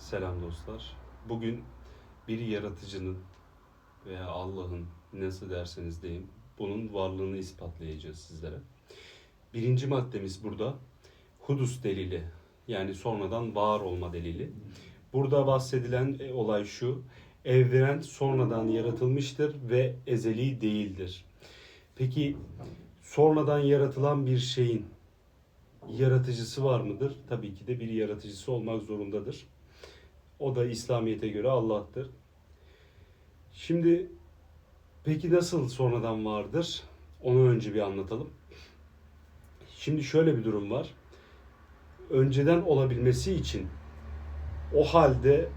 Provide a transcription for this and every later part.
Selam dostlar. Bugün bir yaratıcının veya Allah'ın nasıl derseniz deyin bunun varlığını ispatlayacağız sizlere. Birinci maddemiz burada hudus delili yani sonradan var olma delili. Burada bahsedilen e, olay şu. Evren sonradan yaratılmıştır ve ezeli değildir. Peki sonradan yaratılan bir şeyin yaratıcısı var mıdır? Tabii ki de bir yaratıcısı olmak zorundadır. O da İslamiyet'e göre Allah'tır. Şimdi peki nasıl sonradan vardır? Onu önce bir anlatalım. Şimdi şöyle bir durum var. Önceden olabilmesi için o halde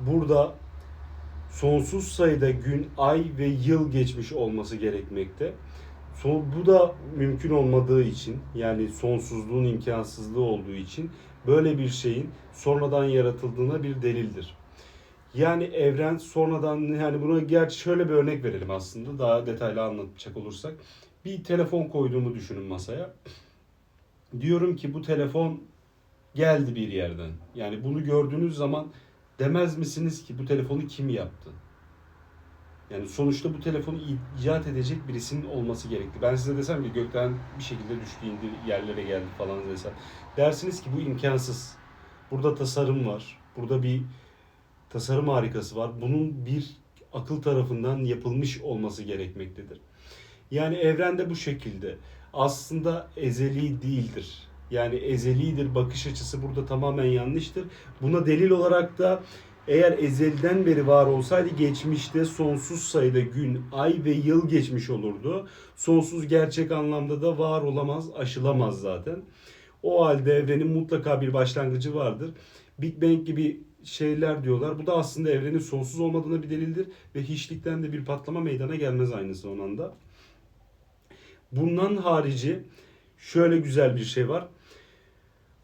burada sonsuz sayıda gün, ay ve yıl geçmiş olması gerekmekte. Bu da mümkün olmadığı için yani sonsuzluğun imkansızlığı olduğu için böyle bir şeyin sonradan yaratıldığına bir delildir. Yani evren sonradan yani buna gerçi şöyle bir örnek verelim aslında daha detaylı anlatacak olursak. Bir telefon koyduğumu düşünün masaya. Diyorum ki bu telefon geldi bir yerden. Yani bunu gördüğünüz zaman demez misiniz ki bu telefonu kim yaptı? Yani sonuçta bu telefonu icat edecek birisinin olması gerekli. Ben size desem ki gökten bir şekilde düştü indi yerlere geldi falan desem. Dersiniz ki bu imkansız. Burada tasarım var. Burada bir tasarım harikası var. Bunun bir akıl tarafından yapılmış olması gerekmektedir. Yani evrende bu şekilde. Aslında ezeli değildir. Yani ezelidir bakış açısı burada tamamen yanlıştır. Buna delil olarak da eğer ezelden beri var olsaydı geçmişte sonsuz sayıda gün, ay ve yıl geçmiş olurdu. Sonsuz gerçek anlamda da var olamaz, aşılamaz zaten. O halde evrenin mutlaka bir başlangıcı vardır. Big Bang gibi şeyler diyorlar. Bu da aslında evrenin sonsuz olmadığına bir delildir ve hiçlikten de bir patlama meydana gelmez aynı zamanda. Bundan harici şöyle güzel bir şey var.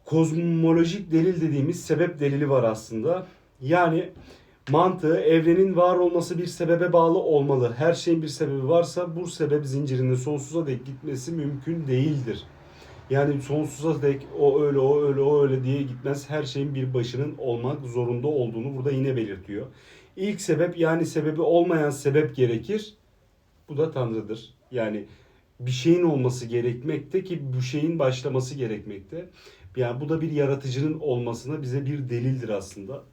Kozmolojik delil dediğimiz sebep delili var aslında. Yani mantığı evrenin var olması bir sebebe bağlı olmalı. Her şeyin bir sebebi varsa bu sebep zincirinin sonsuza dek gitmesi mümkün değildir. Yani sonsuza dek o öyle o öyle o öyle diye gitmez. Her şeyin bir başının olmak zorunda olduğunu burada yine belirtiyor. İlk sebep yani sebebi olmayan sebep gerekir. Bu da Tanrı'dır. Yani bir şeyin olması gerekmekte ki bu şeyin başlaması gerekmekte. Yani bu da bir yaratıcının olmasına bize bir delildir aslında.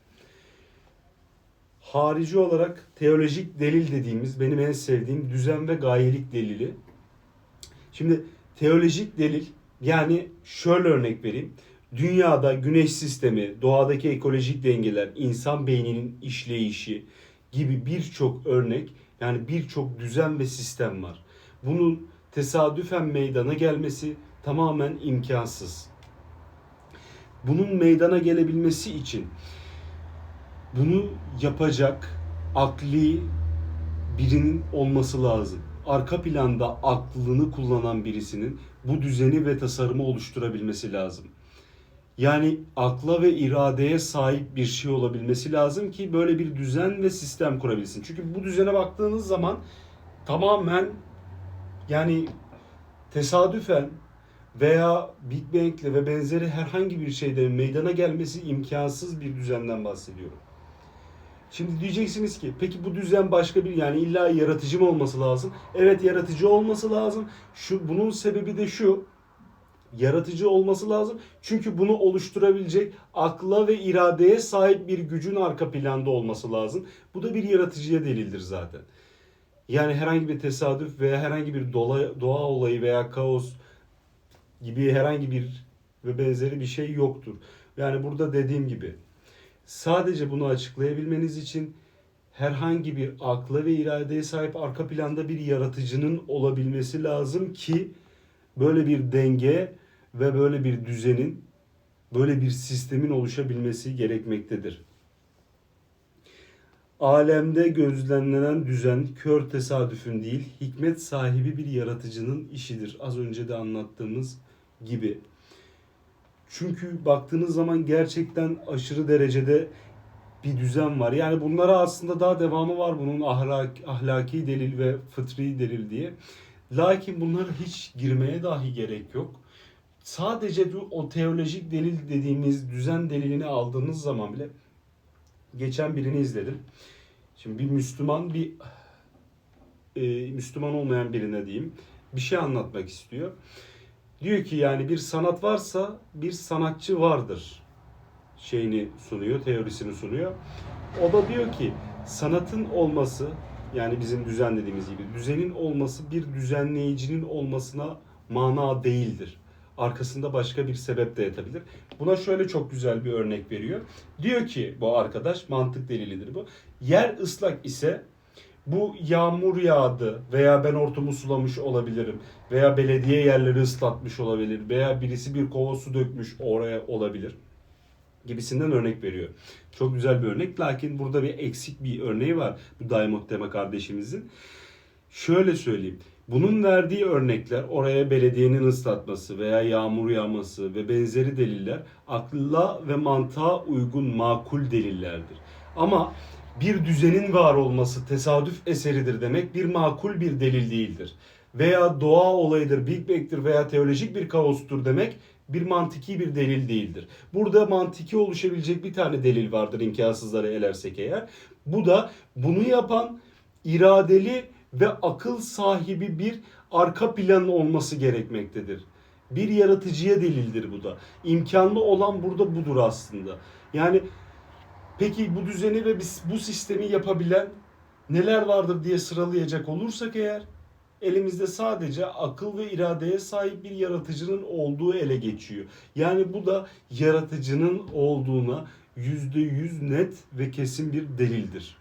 Harici olarak teolojik delil dediğimiz benim en sevdiğim düzen ve gayelik delili. Şimdi teolojik delil yani şöyle örnek vereyim. Dünyada güneş sistemi, doğadaki ekolojik dengeler, insan beyninin işleyişi gibi birçok örnek yani birçok düzen ve sistem var. Bunun tesadüfen meydana gelmesi tamamen imkansız. Bunun meydana gelebilmesi için bunu yapacak akli birinin olması lazım. Arka planda aklını kullanan birisinin bu düzeni ve tasarımı oluşturabilmesi lazım. Yani akla ve iradeye sahip bir şey olabilmesi lazım ki böyle bir düzen ve sistem kurabilsin. Çünkü bu düzene baktığınız zaman tamamen yani tesadüfen veya Big Bang'le ve benzeri herhangi bir şeyden meydana gelmesi imkansız bir düzenden bahsediyorum. Şimdi diyeceksiniz ki peki bu düzen başka bir yani illa yaratıcı mı olması lazım? Evet yaratıcı olması lazım. Şu bunun sebebi de şu. Yaratıcı olması lazım. Çünkü bunu oluşturabilecek akla ve iradeye sahip bir gücün arka planda olması lazım. Bu da bir yaratıcıya delildir zaten. Yani herhangi bir tesadüf veya herhangi bir doğa, doğa olayı veya kaos gibi herhangi bir ve benzeri bir şey yoktur. Yani burada dediğim gibi sadece bunu açıklayabilmeniz için herhangi bir akla ve iradeye sahip arka planda bir yaratıcının olabilmesi lazım ki böyle bir denge ve böyle bir düzenin, böyle bir sistemin oluşabilmesi gerekmektedir. Alemde gözlemlenen düzen kör tesadüfün değil, hikmet sahibi bir yaratıcının işidir. Az önce de anlattığımız gibi. Çünkü baktığınız zaman gerçekten aşırı derecede bir düzen var. Yani bunlara aslında daha devamı var bunun ahlak, ahlaki delil ve fıtri delil diye. Lakin bunlara hiç girmeye dahi gerek yok. sadece o teolojik delil dediğimiz düzen delilini aldığınız zaman bile geçen birini izledim. Şimdi bir Müslüman bir e, Müslüman olmayan birine diyeyim bir şey anlatmak istiyor. Diyor ki yani bir sanat varsa bir sanatçı vardır şeyini sunuyor, teorisini sunuyor. O da diyor ki sanatın olması yani bizim düzen dediğimiz gibi düzenin olması bir düzenleyicinin olmasına mana değildir. Arkasında başka bir sebep de yatabilir. Buna şöyle çok güzel bir örnek veriyor. Diyor ki bu arkadaş mantık delilidir bu. Yer ıslak ise bu yağmur yağdı veya ben ortamı sulamış olabilirim veya belediye yerleri ıslatmış olabilir veya birisi bir kova su dökmüş oraya olabilir gibisinden örnek veriyor. Çok güzel bir örnek. Lakin burada bir eksik bir örneği var bu Daimot Deme kardeşimizin. Şöyle söyleyeyim. Bunun verdiği örnekler oraya belediyenin ıslatması veya yağmur yağması ve benzeri deliller akla ve mantığa uygun makul delillerdir. Ama bir düzenin var olması tesadüf eseridir demek bir makul bir delil değildir. Veya doğa olayıdır, Big Bang'tir veya teolojik bir kaostur demek bir mantiki bir delil değildir. Burada mantiki oluşabilecek bir tane delil vardır inkârsızları elersek eğer. Bu da bunu yapan iradeli ve akıl sahibi bir arka plan olması gerekmektedir. Bir yaratıcıya delildir bu da. İmkanlı olan burada budur aslında. Yani peki bu düzeni ve biz bu sistemi yapabilen neler vardır diye sıralayacak olursak eğer elimizde sadece akıl ve iradeye sahip bir yaratıcının olduğu ele geçiyor. Yani bu da yaratıcının olduğuna yüzde yüz net ve kesin bir delildir.